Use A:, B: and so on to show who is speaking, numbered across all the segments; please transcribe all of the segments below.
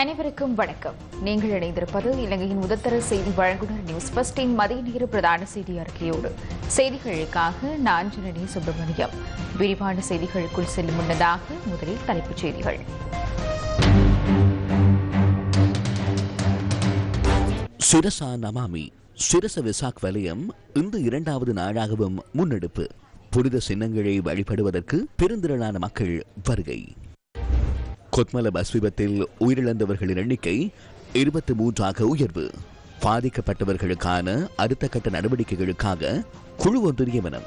A: அனைவருக்கும் வணக்கம் நீங்கள் இணைந்திருப்பது இலங்கையின் உதத்தர செய்தி வழங்குநர் நியூஸ் பஸ்டின் மதிய நேர பிரதான செய்தி அறிக்கையோடு செய்திகளுக்காக நான் சுப்பிரமணியம் விரிவான செய்திகளுக்குள் செல்லும் முன்னதாக முதலில் தலைப்புச் செய்திகள்
B: சிரசா நமாமி சிரச விசாக் வலயம் இந்த இரண்டாவது நாளாகவும் முன்னெடுப்பு புனித சின்னங்களை வழிபடுவதற்கு பெருந்திரளான மக்கள் வருகை கொத்மலபஸ் விபத்தில் உயிரிழந்தவர்களின் எண்ணிக்கை இருபத்தி மூன்றாக உயர்வு பாதிக்கப்பட்டவர்களுக்கான அடுத்த கட்ட நடவடிக்கைகளுக்காக குழு ஒன்று நியமனம்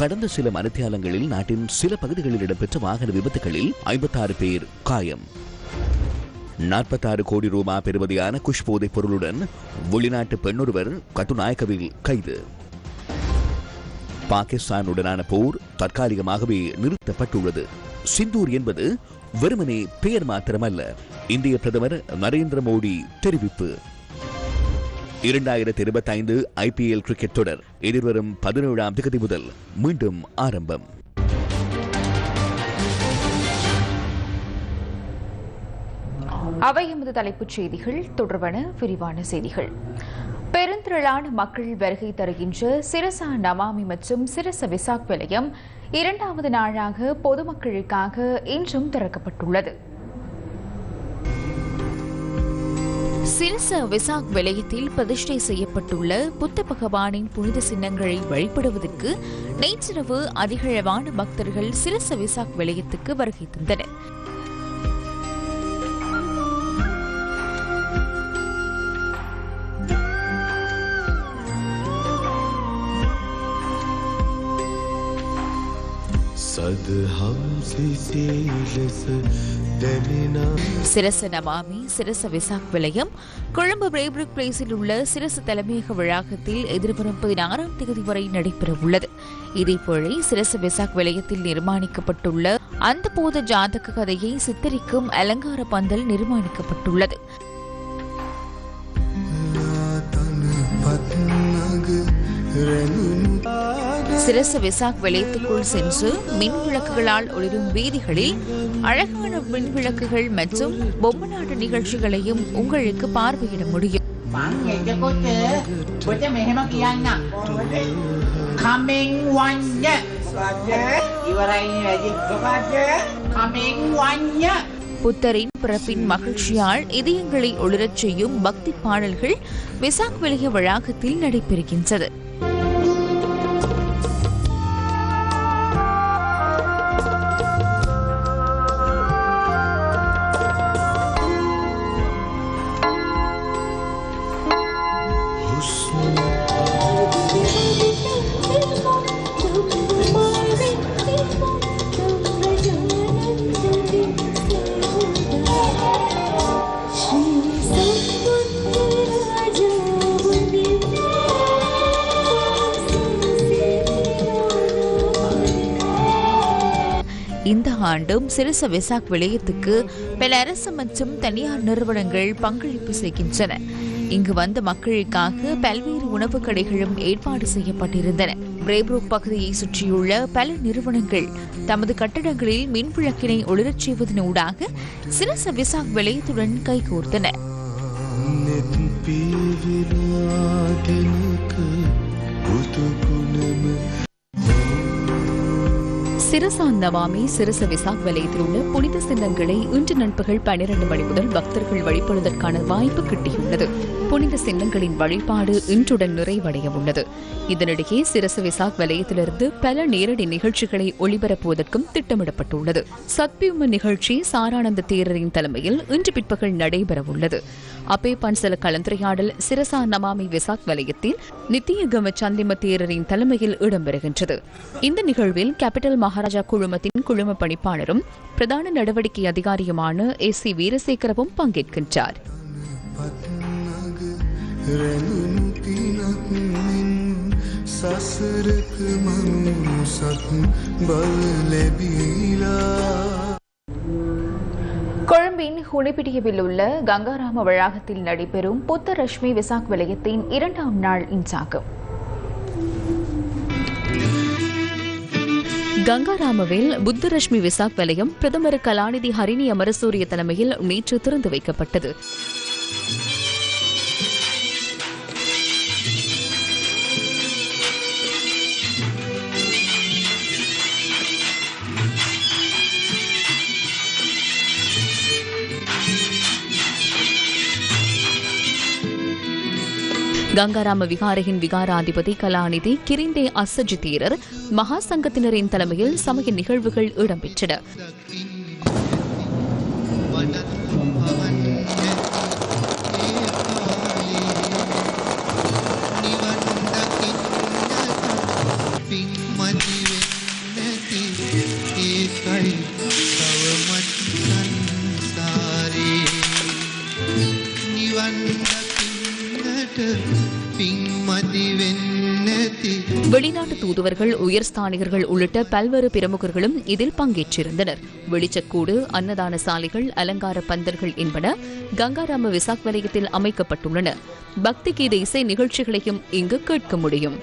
B: கடந்த சில மணித்தியாலங்களில் நாட்டின் சில பகுதிகளில் இடம்பெற்ற வாகன விபத்துகளில் ஐம்பத்தாறு பேர் காயம் நாற்பத்தாறு கோடி ரூபா பெறுமதியான குஷ் போதைப் பொருளுடன் வெளிநாட்டு பெண்ணொருவர் கட்டுநாயக்கவில் கைது பாகிஸ்தானுடனான போர் தற்காலிகமாகவே நிறுத்தப்பட்டுள்ளது சிந்தூர் என்பது வெறுமனே பெயர் மாத்திரமல்ல இந்திய பிரதமர் நரேந்திர மோடி தெரிவிப்பு இரண்டாயிரத்தி இருபத்தி ஐந்து ஐ பி எல் கிரிக்கெட் தொடர் எதிர்வரும் பதினேழாம் திகதி முதல் மீண்டும் ஆரம்பம்
A: அவை எமது தலைப்புச் செய்திகள் தொடர்பான விரிவான செய்திகள் பெருந்திரளான மக்கள் வருகை தருகின்ற சிரசா நமாமி மற்றும் சிரச விசாக் விலையம் இரண்டாவது நாளாக பொதுமக்களுக்காக இன்றும் திறக்கப்பட்டுள்ளது சிரச விசாக் விலையத்தில் பிரதிஷ்டை செய்யப்பட்டுள்ள புத்த பகவானின் புனித சின்னங்களை வழிபடுவதற்கு நேற்றிரவு அதிகளவான பக்தர்கள் சிரச விசாக் விலையத்துக்கு வருகை தந்தனர் சிரச நமாமி சிரச விசாக் விலையம் கொழும்பு பிரேபிரிக் பிளேஸில் உள்ள சிரச தலைமையக வளாகத்தில் எதிர்வரும் பதினாறாம் தேதி வரை நடைபெற உள்ளது இதேபோல சிரச விசாக் விலையத்தில் நிர்மாணிக்கப்பட்டுள்ள அந்த போத ஜாதக கதையை சித்தரிக்கும் அலங்கார பந்தல் நிர்மாணிக்கப்பட்டுள்ளது பத்னகு சிரச வெசாக் வலயத்துக்குள் சென்று மின் விளக்குகளால் ஒளிரும் வீதிகளில் அழகான மின் விளக்குகள் மற்றும் நாட்டு நிகழ்ச்சிகளையும் உங்களுக்கு பார்வையிட முடியும் புத்தரின் பிறப்பின் மகிழ்ச்சியால் இதயங்களை ஒளிரச் செய்யும் பக்தி பாடல்கள் விசாக் வெளிய வளாகத்தில் நடைபெறுகின்றது ஆண்டும் சிரச விசாக் விளையத்துக்கு பல அரசு மற்றும் தனியார் நிறுவனங்கள் பங்களிப்பு செய்கின்றன இங்கு வந்த மக்களுக்காக பல்வேறு உணவு கடைகளும் ஏற்பாடு செய்யப்பட்டிருந்தன பிரேப்ரூக் பகுதியை சுற்றியுள்ள பல நிறுவனங்கள் தமது கட்டடங்களில் மின்விளக்கினை ஒளிரச் செய்வதனூடாக சிரச விசாக் விளையத்துடன் கைகோர்த்தன நவாமி சிறச விசாக் வலயத்தில் உள்ள புனித சின்னங்களை இன்று நண்பகல் பனிரெண்டு மணி முதல் பக்தர்கள் வழிபடுவதற்கான வாய்ப்பு கிட்டியுள்ளது புனித சின்னங்களின் வழிபாடு இன்றுடன் நிறைவடைய உள்ளது இதனிடையே சிரச விசாக் வலயத்திலிருந்து பல நேரடி நிகழ்ச்சிகளை ஒளிபரப்புவதற்கும் திட்டமிடப்பட்டுள்ளது சத்பியும நிகழ்ச்சி சாரானந்த தேரரின் தலைமையில் இன்று பிற்பகல் நடைபெறவுள்ளது அப்பே சில கலந்துரையாடல் சிரசா நமாமி விசாக் வலயத்தில் நித்திய கம சந்திம தேரரின் தலைமையில் இடம்பெறுகின்றது இந்த நிகழ்வில் கேபிட்டல் மகாராஜா குழுமத்தின் குழும பணிப்பாளரும் பிரதான நடவடிக்கை அதிகாரியுமான எஸ் சி வீரசேகரவும் பங்கேற்கின்றார் கொழும்பின் ஹுனிபிடியவில் உள்ள கங்காராம வளாகத்தில் நடைபெறும் புத்த ரஷ்மி விசாக் வளையத்தின் இரண்டாம் நாள் இன்சாகும் கங்காராமவில் புத்தரஷ்மி விசாக் வலயம் பிரதமர் கலாநிதி ஹரிணி அமரசூரிய தலைமையில் நேற்று திறந்து வைக்கப்பட்டது கங்காராம விகாரையின் விகாராதிபதி கலாநிதி கிரிந்தே அசஜி தீரர் மகா சங்கத்தினரின் தலைமையில் சமய நிகழ்வுகள் இடம்பெற்றன மருத்துவர்கள் உயர்ஸ்தானிகர்கள் உள்ளிட்ட பல்வேறு பிரமுகர்களும் இதில் பங்கேற்றிருந்தனர் வெளிச்சக்கூடு அன்னதான சாலைகள் அலங்கார பந்தர்கள் என்பன கங்காராம விசாக் வலயத்தில் அமைக்கப்பட்டுள்ளன பக்தி கீத இசை நிகழ்ச்சிகளையும் இங்கு கேட்க முடியும்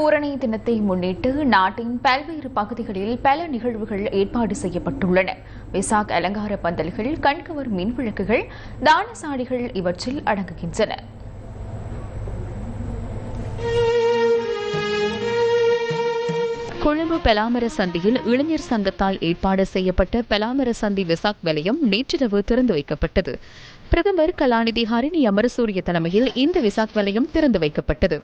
A: பூரணி தினத்தை முன்னிட்டு நாட்டின் பல்வேறு பகுதிகளில் பல நிகழ்வுகள் ஏற்பாடு செய்யப்பட்டுள்ளன விசாக் அலங்கார பந்தல்கள் கண்கவர் மின்விளக்குகள் தானசாடிகள் இவற்றில் அடங்குகின்றன கொழும்பு பெலாமர சந்தியில் இளைஞர் சங்கத்தால் ஏற்பாடு செய்யப்பட்ட பெலாமர சந்தி விசாக் வலயம் நேற்றிரவு திறந்து வைக்கப்பட்டது பிரதமர் கலாநிதி ஹரிணி அமரசூரிய தலைமையில் இந்த விசாக் வலயம் திறந்து வைக்கப்பட்டது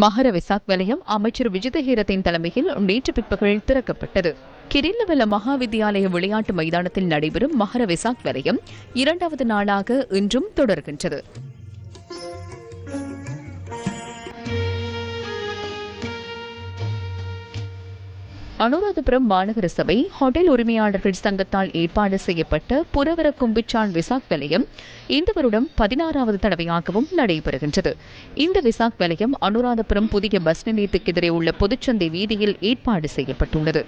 A: மகர விசாக் வலயம் அமைச்சர் விஜிதஹீரத்தின் தலைமையில் நேற்று பிற்பகல் திறக்கப்பட்டது கிரில்லவல மகா வித்யாலய விளையாட்டு மைதானத்தில் நடைபெறும் மகர விசாக் வலயம் இரண்டாவது நாளாக இன்றும் தொடர்கின்றது அனுராதபுரம் மாநகர சபை ஹோட்டல் உரிமையாளர்கள் சங்கத்தால் ஏற்பாடு செய்யப்பட்ட புரவர கும்பிச்சான் விசாக் வலயம் இந்த வருடம் பதினாறாவது தடவையாகவும் நடைபெறுகின்றது இந்த விசாக் வலயம் அனுராதபுரம் புதிய பஸ் நிலையத்துக்கு எதிரே உள்ள பொதுச்சந்தை வீதியில் ஏற்பாடு செய்யப்பட்டுள்ளது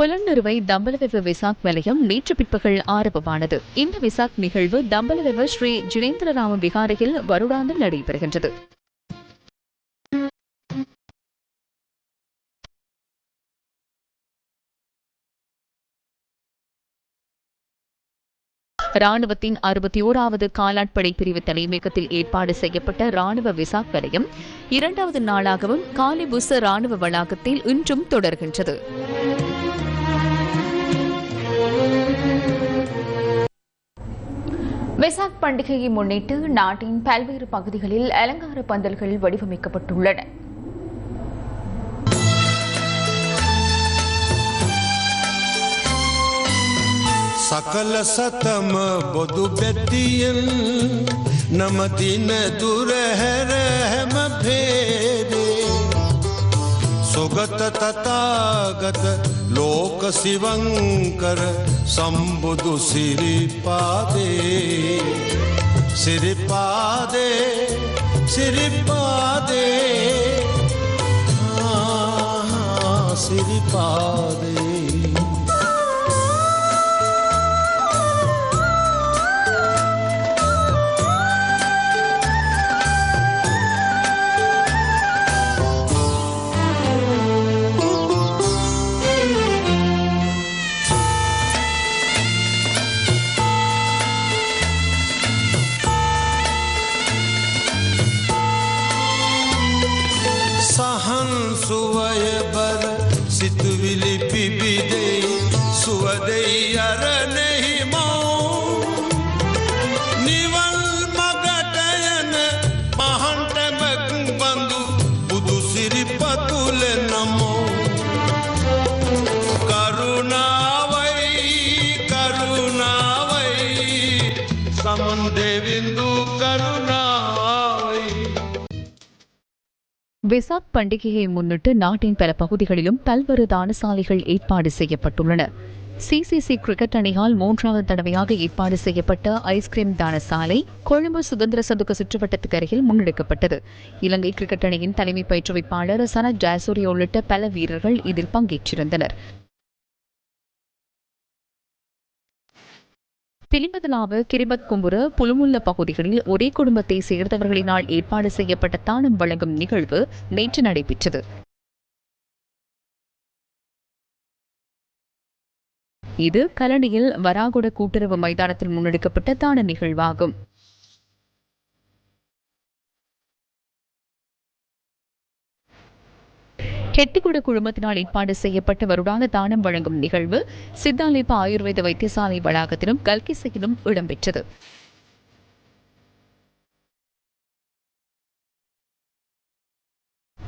A: புலன்னிறுவை தம்பலவெவ விசாக் நிலையம் நேற்று பிற்பகல் ஆரம்பமானது இந்த விசாக் நிகழ்வு தம்பலவெவ ஸ்ரீ ஜினேந்திரராம விகாரையில் வருடாந்தம் நடைபெறுகின்றது ராணுவத்தின் அறுபத்தி ஓராவது காலாட்படை பிரிவு தலைமையகத்தில் ஏற்பாடு செய்யப்பட்ட ராணுவ விசா வலயம் இரண்டாவது நாளாகவும் காலிபுச ராணுவ வளாகத்தில் இன்றும் தொடர்கின்றது வெசாக் பண்டிகையை முன்னிட்டு நாட்டின் பல்வேறு பகுதிகளில் அலங்கார பந்தல்கள் வடிவமைக்கப்பட்டுள்ளன சகல சதம பொது பெத்தியல் நமதின துரஹரஹம பேதே सुगत तथागत लोक शिवंकर शंबुदु श्रीपादे श्रीपादे श्रीपादे पादे हाँ हाँ श्री पादे ತುವಿಲಿ ಪಿಬಿದೆ ಸುವದೆಯರ வெசாக் பண்டிகையை முன்னிட்டு நாட்டின் பல பகுதிகளிலும் பல்வேறு தானசாலைகள் ஏற்பாடு செய்யப்பட்டுள்ளன சிசிசி கிரிக்கெட் அணியால் மூன்றாவது தடவையாக ஏற்பாடு செய்யப்பட்ட ஐஸ்கிரீம் தானசாலை கொழும்பு சுதந்திர சதுக்க சுற்றுவட்டத்துக்கு அருகில் முன்னெடுக்கப்பட்டது இலங்கை கிரிக்கெட் அணியின் தலைமை பயிற்றுவிப்பாளர் சனத் ஜாசூரி உள்ளிட்ட பல வீரர்கள் இதில் பங்கேற்றிருந்தனர் கிரிபத் கும்புர புலுமுல்ல பகுதிகளில் ஒரே குடும்பத்தை சேர்ந்தவர்களினால் ஏற்பாடு செய்யப்பட்ட தானம் வழங்கும் நிகழ்வு நேற்று நடைபெற்றது இது கலனியில் வராகுட கூட்டுறவு மைதானத்தில் முன்னெடுக்கப்பட்ட தான நிகழ்வாகும் கெட்டிக்குட குழுமத்தினால் ஏற்பாடு செய்யப்பட்ட வருடாந்த தானம் வழங்கும் நிகழ்வு சித்தாலிப்ப ஆயுர்வேத வைத்தியசாலை வளாகத்திலும் கல்கிசையிலும் இடம்பெற்றது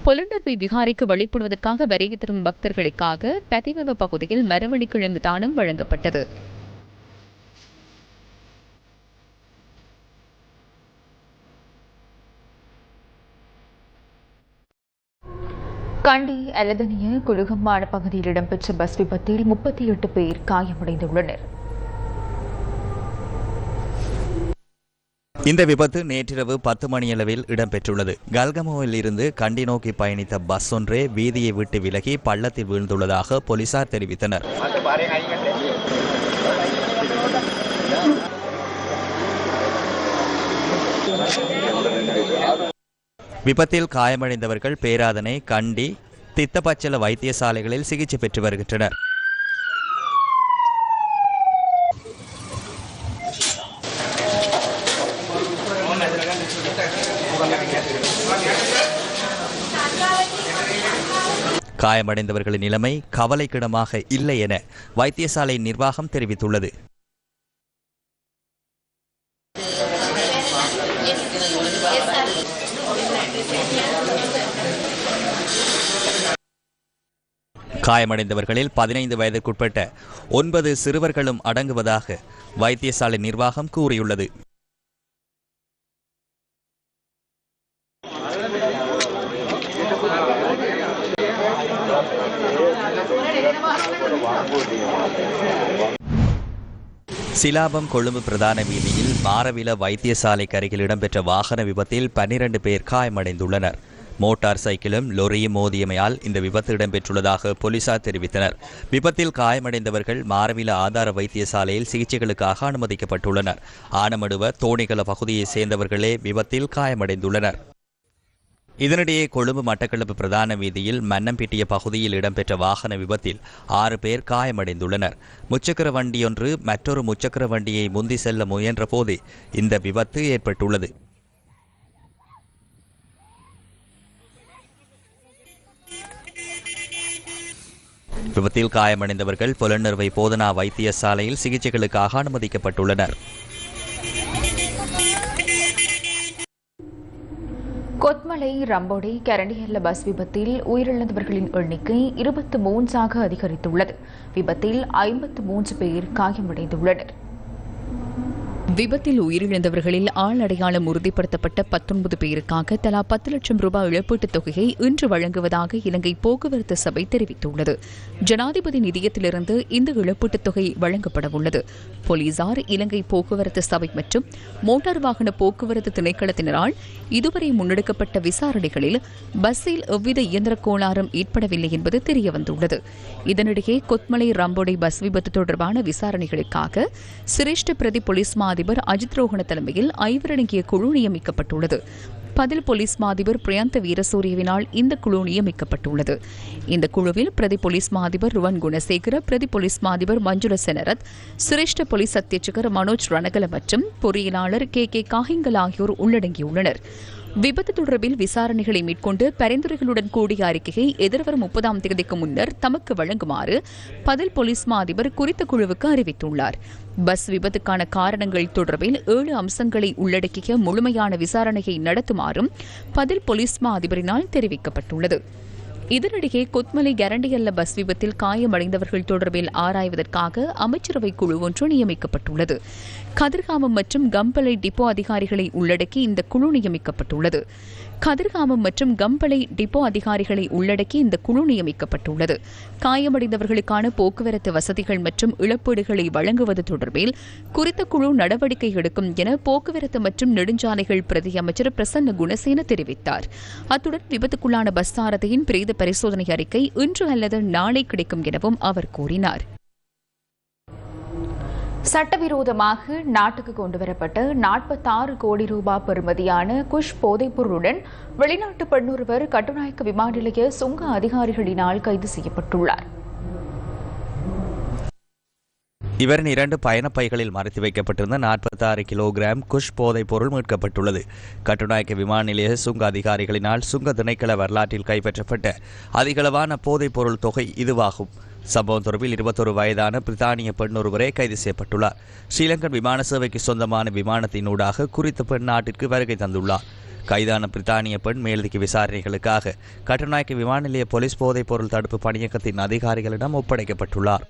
A: பொலண்டர்வை விகாரிக்கு வழிபடுவதற்காக வருகை தரும் பக்தர்களுக்காக பதிவவ பகுதியில் மரவள்ளிக்கிழங்கு தானம் வழங்கப்பட்டது கண்டி அலதனிய குழுகம்மான பகுதியில் இடம்பெற்ற பஸ் விபத்தில் முப்பத்தி எட்டு பேர் காயமடைந்துள்ளனர்
B: இந்த விபத்து நேற்றிரவு பத்து மணியளவில் இடம்பெற்றுள்ளது கல்கமோவில் இருந்து கண்டி நோக்கி பயணித்த பஸ் ஒன்றே வீதியை விட்டு விலகி பள்ளத்தில் வீழ்ந்துள்ளதாக போலீசார் தெரிவித்தனர் Thank you. விபத்தில் காயமடைந்தவர்கள் பேராதனை கண்டி தித்தப்பச்சல வைத்தியசாலைகளில் சிகிச்சை பெற்று வருகின்றனர் காயமடைந்தவர்களின் நிலைமை கவலைக்கிடமாக இல்லை என வைத்தியசாலை நிர்வாகம் தெரிவித்துள்ளது காயமடைந்தவர்களில் பதினைந்து வயதிற்குட்பட்ட ஒன்பது சிறுவர்களும் அடங்குவதாக வைத்தியசாலை நிர்வாகம் கூறியுள்ளது சிலாபம் கொழும்பு பிரதான வீதியில் மாரவில வைத்தியசாலைக்கு அருகில் இடம்பெற்ற வாகன விபத்தில் பன்னிரண்டு பேர் காயமடைந்துள்ளனர் மோட்டார் சைக்கிளும் லொரியும் மோதியமையால் இந்த விபத்து இடம்பெற்றுள்ளதாக போலீசார் தெரிவித்தனர் விபத்தில் காயமடைந்தவர்கள் மாரவில ஆதார வைத்தியசாலையில் சிகிச்சைகளுக்காக அனுமதிக்கப்பட்டுள்ளனர் ஆனமடுவ தோணிகல பகுதியைச் சேர்ந்தவர்களே விபத்தில் காயமடைந்துள்ளனர் இதனிடையே கொழும்பு மட்டக்களப்பு பிரதான வீதியில் மன்னம்பிட்டிய பகுதியில் இடம்பெற்ற வாகன விபத்தில் ஆறு பேர் காயமடைந்துள்ளனர் முச்சக்கர வண்டியொன்று மற்றொரு முச்சக்கர வண்டியை முந்தி செல்ல முயன்றபோது இந்த விபத்து ஏற்பட்டுள்ளது விபத்தில் காயமடைந்தவர்கள் புலனர்வை போதனா வைத்தியசாலையில் சிகிச்சைகளுக்காக அனுமதிக்கப்பட்டுள்ளனர்
A: கொத்மலை ரம்போடி கரண்டியல்ல பஸ் விபத்தில் உயிரிழந்தவர்களின் எண்ணிக்கை இருபத்து மூன்றாக அதிகரித்துள்ளது விபத்தில் ஐம்பத்து மூன்று பேர் காயமடைந்துள்ளனர் விபத்தில் உயிரிழந்தவர்களில் ஆள் அடையாளம் உறுதிப்படுத்தப்பட்ட பத்தொன்பது பேருக்காக தலா பத்து லட்சம் ரூபாய் இழப்பீட்டுத் தொகையை இன்று வழங்குவதாக இலங்கை போக்குவரத்து சபை தெரிவித்துள்ளது ஜனாதிபதி நிதியத்திலிருந்து இந்த இழப்பீட்டுத் தொகை வழங்கப்பட உள்ளது போலீசார் இலங்கை போக்குவரத்து சபை மற்றும் மோட்டார் வாகன போக்குவரத்து திணைக்களத்தினரால் இதுவரை முன்னெடுக்கப்பட்ட விசாரணைகளில் பஸ்ஸில் எவ்வித இயந்திர கோளாறும் ஏற்படவில்லை என்பது தெரியவந்துள்ளது இதனிடையே கொத்மலை ரம்போடை பஸ் விபத்து தொடர்பான விசாரணைகளுக்காக சிரேஷ்ட பிரதி போலீஸ் மாதிரி அதிபர் அஜித் ரோஹண தலைமையில் ஐவரடங்கிய குழு நியமிக்கப்பட்டுள்ளது பதில் போலீஸ் மாதிபர் பிரயாந்த வீரசூரியவினால் இந்த குழு நியமிக்கப்பட்டுள்ளது இந்த குழுவில் பிரதி போலீஸ் மாதிபர் ருவன் குணசேகர பிரதி போலீஸ் மாதிபர் மஞ்சுள செனரத் சிரேஷ்ட போலீஸ் அத்தியட்சகர் மனோஜ் ரணகல மற்றும் பொறியியலாளர் கே கே காஹிங்கல் ஆகியோர் உள்ளடங்கியுள்ளனர் விபத்து தொடர்பில் விசாரணைகளை மேற்கொண்டு பரிந்துரைகளுடன் கூடிய அறிக்கையை எதிர்வரும் முப்பதாம் தேதிக்கு முன்னர் தமக்கு வழங்குமாறு பதில் போலீஸ் மா அதிபர் குறித்த குழுவுக்கு அறிவித்துள்ளார் பஸ் விபத்துக்கான காரணங்கள் தொடர்பில் ஏழு அம்சங்களை உள்ளடக்கிய முழுமையான விசாரணையை நடத்துமாறும் பதில் போலீஸ் மா அதிபரினால் தெரிவிக்கப்பட்டுள்ளது இதனிடையே கொத்மலை கரண்டியல்ல பஸ் விபத்தில் காயமடைந்தவர்கள் தொடர்பில் ஆராய்வதற்காக அமைச்சரவை குழு ஒன்று நியமிக்கப்பட்டுள்ளது கதிர்காமம் மற்றும் கம்பளை டிப்போ அதிகாரிகளை உள்ளடக்கி இந்த குழு நியமிக்கப்பட்டுள்ளது கதிர்காமம் மற்றும் கம்பளை டிப்போ அதிகாரிகளை உள்ளடக்கி இந்த குழு நியமிக்கப்பட்டுள்ளது காயமடைந்தவர்களுக்கான போக்குவரத்து வசதிகள் மற்றும் இழப்பீடுகளை வழங்குவது தொடர்பில் குறித்த குழு நடவடிக்கை எடுக்கும் என போக்குவரத்து மற்றும் நெடுஞ்சாலைகள் பிரதி அமைச்சர் பிரசன்ன குணசேன தெரிவித்தார் அத்துடன் விபத்துக்குள்ளான பஸ் சாரதியின் பிரேத பரிசோதனை அறிக்கை இன்று அல்லது நாளை கிடைக்கும் எனவும் அவர் கூறினார் சட்டவிரோதமாக நாட்டுக்கு கொண்டுவரப்பட்ட நாற்பத்தாறு கோடி ரூபாய் பெறுமதியான குஷ் போதைப்பொருளுடன் வெளிநாட்டு பெண்ணொருவர் கட்டுநாயக்க விமான நிலைய சுங்க அதிகாரிகளினால் கைது செய்யப்பட்டுள்ளார்
B: இவரின் இரண்டு பயணப் பைகளில் மறைத்து வைக்கப்பட்டிருந்த நாற்பத்தாறு கிலோகிராம் குஷ் போதைப் பொருள் மீட்கப்பட்டுள்ளது கட்டுநாயக்க விமான நிலைய சுங்க அதிகாரிகளினால் சுங்க திணைக்கள வரலாற்றில் கைப்பற்றப்பட்ட அதிகளவான போதைப் பொருள் தொகை இதுவாகும் சம்பவம் தொடர்பில் இருபத்தொரு வயதான பிரித்தானிய பெண் ஒருவரே கைது செய்யப்பட்டுள்ளார் ஸ்ரீலங்கன் விமான சேவைக்கு சொந்தமான விமானத்தினூடாக குறித்த பெண் நாட்டிற்கு வருகை தந்துள்ளார் கைதான பிரித்தானிய பெண் மேலதிக விசாரணைகளுக்காக கட்டுநாயக்க விமான நிலைய போலீஸ் போதைப் பொருள் தடுப்பு பணியகத்தின் அதிகாரிகளிடம் ஒப்படைக்கப்பட்டுள்ளார்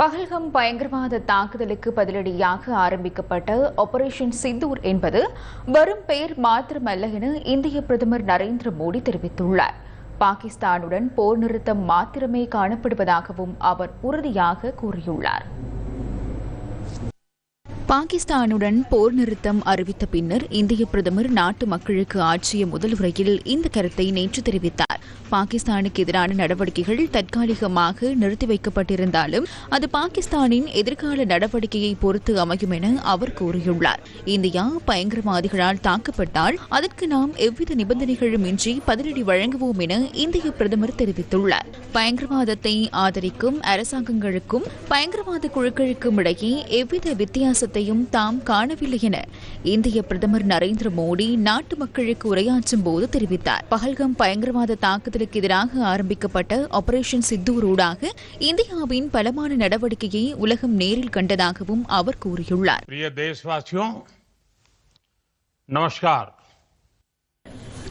A: பகல்கம் பயங்கரவாத தாக்குதலுக்கு பதிலடியாக ஆரம்பிக்கப்பட்ட ஆபரேஷன் சிந்தூர் என்பது வரும் பெயர் மாத்திரமல்ல என இந்திய பிரதமர் நரேந்திர மோடி தெரிவித்துள்ளார் பாகிஸ்தானுடன் போர் நிறுத்தம் மாத்திரமே காணப்படுவதாகவும் அவர் உறுதியாக கூறியுள்ளார் பாகிஸ்தானுடன் போர் நிறுத்தம் அறிவித்த பின்னர் இந்திய பிரதமர் நாட்டு மக்களுக்கு ஆற்றிய முதல் உரையில் இந்த கருத்தை நேற்று தெரிவித்தார் பாகிஸ்தானுக்கு எதிரான நடவடிக்கைகள் தற்காலிகமாக நிறுத்தி வைக்கப்பட்டிருந்தாலும் அது பாகிஸ்தானின் எதிர்கால நடவடிக்கையை பொறுத்து அமையும் என அவர் கூறியுள்ளார் இந்தியா பயங்கரவாதிகளால் தாக்கப்பட்டால் அதற்கு நாம் எவ்வித நிபந்தனைகளும் இன்றி பதிலடி வழங்குவோம் என இந்திய பிரதமர் தெரிவித்துள்ளார் பயங்கரவாதத்தை ஆதரிக்கும் அரசாங்கங்களுக்கும் பயங்கரவாத குழுக்களுக்கும் இடையே எவ்வித வித்தியாசத்தை முன்னேற்றத்தையும் தாம் காணவில்லை என இந்திய பிரதமர் நரேந்திர மோடி நாட்டு மக்களுக்கு உரையாற்றும் போது தெரிவித்தார் பகல்கம் பயங்கரவாத தாக்குதலுக்கு எதிராக ஆரம்பிக்கப்பட்ட ஆபரேஷன் சித்தூரூடாக இந்தியாவின் பலமான நடவடிக்கையை உலகம் நேரில் கண்டதாகவும் அவர் கூறியுள்ளார்
B: நமஸ்கார்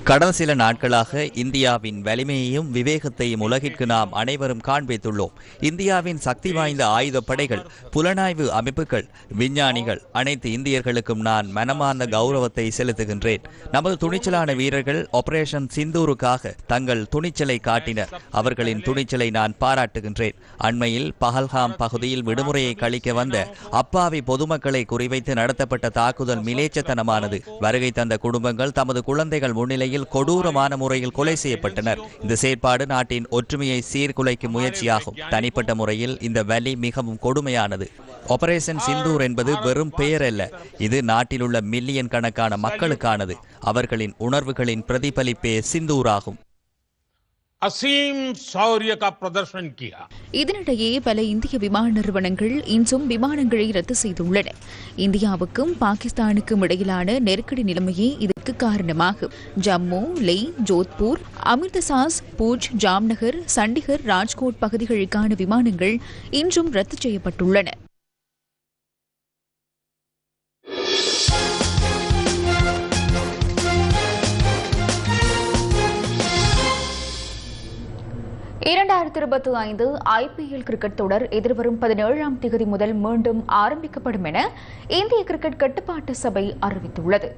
B: கடந்த சில நாட்களாக இந்தியாவின் வலிமையையும் விவேகத்தையும் உலகிற்கு நாம் அனைவரும் காண்பித்துள்ளோம் இந்தியாவின் சக்தி வாய்ந்த ஆயுதப்படைகள் புலனாய்வு அமைப்புகள் விஞ்ஞானிகள் அனைத்து இந்தியர்களுக்கும் நான் மனமார்ந்த கௌரவத்தை செலுத்துகின்றேன் நமது துணிச்சலான வீரர்கள் ஆபரேஷன் சிந்தூருக்காக தங்கள் துணிச்சலை காட்டினர் அவர்களின் துணிச்சலை நான் பாராட்டுகின்றேன் அண்மையில் பஹல்காம் பகுதியில் விடுமுறையை கழிக்க வந்த அப்பாவி பொதுமக்களை குறிவைத்து நடத்தப்பட்ட தாக்குதல் மிலேச்சத்தனமானது வருகை தந்த குடும்பங்கள் தமது குழந்தைகள் முன்னிலையில் முறையில் கொடூரமான முறையில் கொலை செய்யப்பட்டனர் இந்த செயற்பாடு நாட்டின் ஒற்றுமையை சீர்குலைக்கும் முயற்சியாகும் தனிப்பட்ட முறையில் இந்த வலி மிகவும் கொடுமையானது ஆபரேஷன் சிந்தூர் என்பது வெறும் பெயர் அல்ல இது நாட்டில் உள்ள மில்லியன் கணக்கான மக்களுக்கானது அவர்களின் உணர்வுகளின் பிரதிபலிப்பே சிந்தூர் ஆகும் அசீம்
A: சௌரிய பிரதர்ஷன் கியா இதனிடையே பல இந்திய விமான நிறுவனங்கள் இன்றும் விமானங்களை ரத்து செய்துள்ளன இந்தியாவுக்கும் பாகிஸ்தானுக்கும் இடையிலான நெருக்கடி நிலைமையே இதற்கு காரணமாகும் ஜம்மு லே ஜோத்பூர் அமிர்தசாஸ் பூஜ் ஜாம்நகர் சண்டிகர் ராஜ்கோட் பகுதிகளுக்கான விமானங்கள் இன்றும் ரத்து செய்யப்பட்டுள்ளன இரண்டாயிரத்தி இருபத்தி ஐந்து ஐபிஎல் கிரிக்கெட் தொடர் எதிர்வரும் பதினேழாம் தேதி முதல் மீண்டும் ஆரம்பிக்கப்படும் என இந்திய கிரிக்கெட் கட்டுப்பாட்டு சபை அறிவித்துள்ளது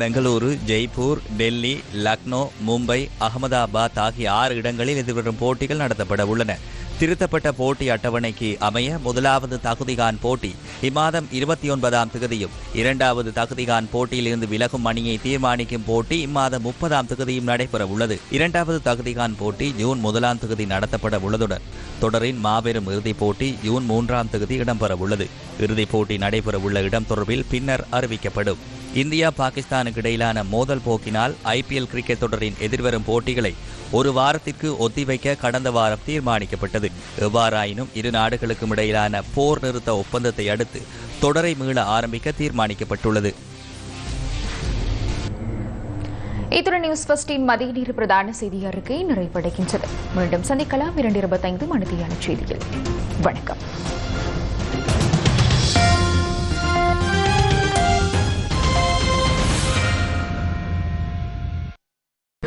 B: பெங்களூரு ஜெய்ப்பூர் டெல்லி லக்னோ மும்பை அகமதாபாத் ஆகிய ஆறு இடங்களில் எதிர்வரும் போட்டிகள் நடத்தப்பட உள்ளன திருத்தப்பட்ட போட்டி அட்டவணைக்கு அமைய முதலாவது தகுதிகான் போட்டி இம்மாதம் இருபத்தி ஒன்பதாம் தகுதியும் இரண்டாவது தகுதிகான் போட்டியிலிருந்து விலகும் அணியை தீர்மானிக்கும் போட்டி இம்மாதம் முப்பதாம் தகுதியும் நடைபெற உள்ளது இரண்டாவது தகுதிகான் போட்டி ஜூன் முதலாம் தகுதி நடத்தப்பட உள்ளதுடன் தொடரின் மாபெரும் இறுதிப் போட்டி ஜூன் மூன்றாம் தகுதி இடம்பெற உள்ளது இறுதிப் போட்டி நடைபெற உள்ள இடம் தொடர்பில் பின்னர் அறிவிக்கப்படும் இந்தியா பாகிஸ்தானுக்கு இடையிலான மோதல் போக்கினால் ஐபிஎல் கிரிக்கெட் தொடரின் எதிர்வரும் போட்டிகளை ஒரு வாரத்திற்கு ஒத்திவைக்க கடந்த வாரம் தீர்மானிக்கப்பட்டது எவ்வாறாயினும் இரு நாடுகளுக்கும் இடையிலான போர் நிறுத்த ஒப்பந்தத்தை அடுத்து தொடரை மீள ஆரம்பிக்க தீர்மானிக்கப்பட்டுள்ளது
A: இத்துடன் நியூஸ் பஸ்டின் மதிய நீர் பிரதான செய்தி அறிக்கை நிறைவடைகின்றது மீண்டும் சந்திக்கலாம் இரண்டு இருபத்தைந்து மணித்தியான செய்தியில் வணக்கம்